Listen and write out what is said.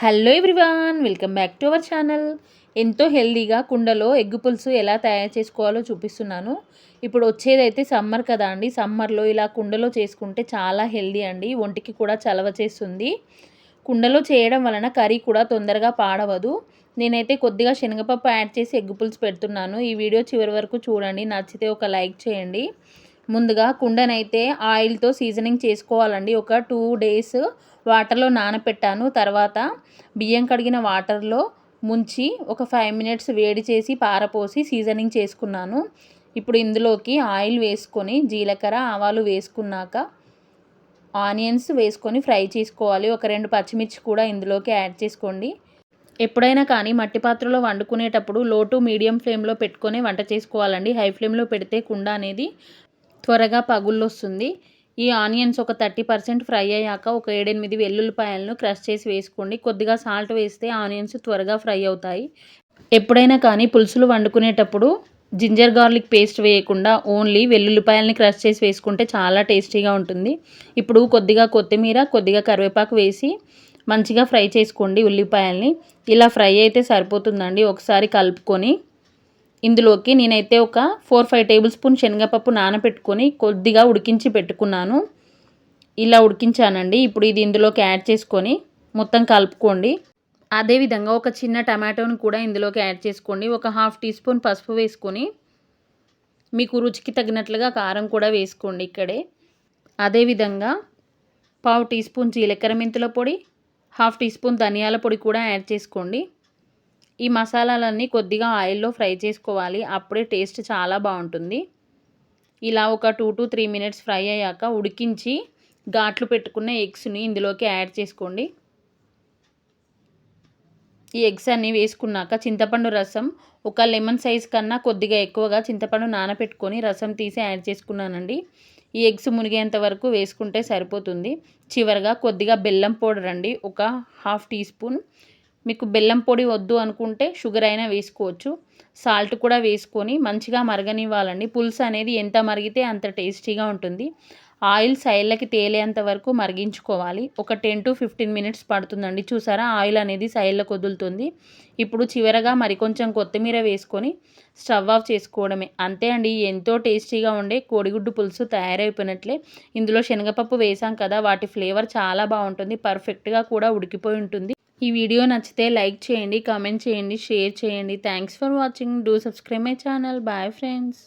Hello everyone welcome back to our channel ఎంతో హెల్దీగా కుండలో ఎగ్గు పులుసు ఎలా తయారు చేసుకోవాలో చూపిస్తున్నాను. ఇప్పుడు వచ్చేదైతే సమ్మర్ కదా అండి. సమ్మర్లో ఇలా కుండలో చేసుకుంటే చాలా హెల్దీ అండి. ఒంటికి కూడా చలవ చేస్తుంది. కుండలో చేయడం వలన కర్రీ కూడా తొందరగా పాడవదు. నేనైతే కొద్దిగా శనగపప్పు యాడ్ చేసి ఎగ్గు పులుసు పెడుతున్నాను. ఈ వీడియో చివరి వరకు చూడండి. నచ్చితే ఒక లైక్ చేయండి. ముందుగా కుండనైతే ఆయిల్తో సీజనింగ్ చేసుకోవాలండి. ఒక టూ డేస్ వాటర్లో నానపెట్టాను. తర్వాత బియ్యం కడిగిన వాటర్లో ముంచి ఒక ఫైవ్ మినిట్స్ వేడి చేసి పారపోసి సీజనింగ్ చేసుకున్నాను. ఇప్పుడు ఇందులోకి ఆయిల్ వేసుకొని జీలకర్ర ఆవాలు వేసుకున్నాక ఆనియన్స్ వేసుకొని ఫ్రై చేసుకోవాలి. ఒక రెండు పచ్చిమిర్చి కూడా ఇందులోకి యాడ్ చేసుకోండి. ఎప్పుడైనా కానీ మట్టి పాత్రలో వండుకునేటప్పుడు లో టు మీడియం ఫ్లేమ్లో పెట్టుకొని వంట చేసుకోవాలండి. హై ఫ్లేమ్లో పెడితే కుండ అనేది త్వరగా పగుళ్ళొస్తుంది. ఈ ఆనియన్స్ ఒక థర్టీ పర్సెంట్ ఫ్రై అయ్యాక ఒక ఏడెనిమిది వెల్లుల్లిపాయలను క్రష్ చేసి వేసుకోండి. కొద్దిగా సాల్ట్ వేస్తే ఆనియన్స్ త్వరగా ఫ్రై అవుతాయి. ఎప్పుడైనా కానీ పులుసులు వండుకునేటప్పుడు జింజర్ గార్లిక్ పేస్ట్ వేయకుండా ఓన్లీ వెల్లుల్లిపాయలని క్రష్ చేసి వేసుకుంటే చాలా టేస్టీగా ఉంటుంది. ఇప్పుడు కొద్దిగా కొత్తిమీర కొద్దిగా కరివేపాకు వేసి మంచిగా ఫ్రై చేసుకోండి ఉల్లిపాయల్ని. ఇలా ఫ్రై అయితే సరిపోతుందండి. ఒకసారి కలుపుకొని ఇందులోకి నేనైతే ఒక ఫోర్ ఫైవ్ టేబుల్ స్పూన్ శనగపప్పు నానబెట్టుకొని కొద్దిగా ఉడికించి పెట్టుకున్నాను. ఇలా ఉడికించానండి. ఇప్పుడు ఇది ఇందులోకి యాడ్ చేసుకొని మొత్తం కలుపుకోండి. అదేవిధంగా ఒక చిన్న టమాటోని కూడా ఇందులోకి యాడ్ చేసుకోండి. ఒక హాఫ్ టీ స్పూన్ పసుపు వేసుకొని మీకు రుచికి తగినట్లుగా కారం కూడా వేసుకోండి ఇక్కడే. అదేవిధంగా పావు టీ స్పూన్ జీలకర్ర మెంతుల పొడి హాఫ్ టీ స్పూన్ ధనియాల పొడి కూడా యాడ్ చేసుకోండి. ఈ మసాలాలన్నీ కొద్దిగా ఆయిల్లో ఫ్రై చేసుకోవాలి. అప్పుడే టేస్ట్ చాలా బాగుంటుంది. ఇలా ఒక two to three minutes fry అయ్యాక ఉడికించి ఘాట్లు పెట్టుకున్న ఎగ్స్ని ఇందులోకి యాడ్ చేసుకోండి. ఈ ఎగ్స్ అన్నీ వేసుకున్నాక చింతపండు రసం ఒక లెమన్ సైజ్ కన్నా కొద్దిగా ఎక్కువగా చింతపండు నానబెట్టుకొని రసం తీసి యాడ్ చేసుకున్నానండి. ఈ ఎగ్స్ మునిగేంత వరకు వేసుకుంటే సరిపోతుంది. చివరిగా కొద్దిగా బెల్లం పౌడర్ అండి. ఒక హాఫ్ టీ స్పూన్ మీకు బెల్లం పొడి వద్దు అనుకుంటే షుగర్ అయినా వేసుకోవచ్చు. సాల్ట్ కూడా వేసుకొని మంచిగా మరగనివ్వాలండి. పులుసు అనేది ఎంత మరిగితే అంత టేస్టీగా ఉంటుంది. ఆయిల్ సైడ్లకి తేలేంత వరకు మరిగించుకోవాలి. ఒక టెన్ టు ఫిఫ్టీన్ మినిట్స్ పడుతుందండి. చూసారా? ఆయిల్ అనేది సైడ్లకు వదులుతుంది. ఇప్పుడు చివరగా మరికొంచెం కొత్తిమీర వేసుకొని స్టవ్ ఆఫ్ చేసుకోవడమే. అంతే అండి. ఎంతో టేస్టీగా ఉండే కోడిగుడ్డు పులుసు తయారైపోయినట్లే. ఇందులో శనగపప్పు వేసాం కదా వాటి ఫ్లేవర్ చాలా బాగుంటుంది. పర్ఫెక్ట్గా కూడా ఉడికిపోయి ఉంటుంది. ఈ వీడియో నచ్చితే లైక్ చేయండి కామెంట్ చేయండి షేర్ చేయండి. Thanks for watching do subscribe my channel bye friends